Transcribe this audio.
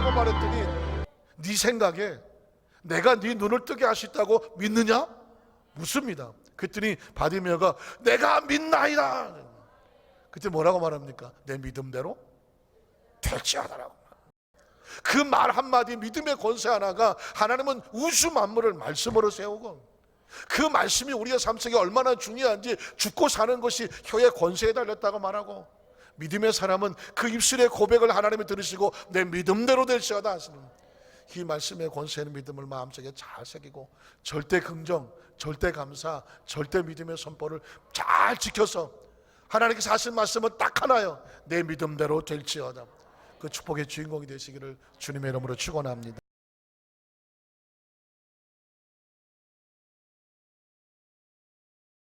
라고 말했더니 네 생각에 내가 네 눈을 뜨게 하셨다고 믿느냐? 묻습니다. 그랬더니 바디메어가 내가 믿나이다. 그때 뭐라고 말합니까? 내 믿음대로 대치하다라고. 그 말 한마디 믿음의 권세 하나가 하나님은 우주 만물을 말씀으로 세우고 그 말씀이 우리의 삶 속에 얼마나 중요한지 죽고 사는 것이 혀의 권세에 달렸다고 말하고 믿음의 사람은 그 입술의 고백을 하나님이 들으시고 내 믿음대로 될지어다 하시는 이 말씀의 권세는 믿음을 마음속에 잘 새기고 절대 긍정, 절대 감사, 절대 믿음의 선포를 잘 지켜서 하나님께서 하신 말씀은 딱 하나요. 내 믿음대로 될지어다. 그 축복의 주인공이 되시기를 주님의 이름으로 축원합니다.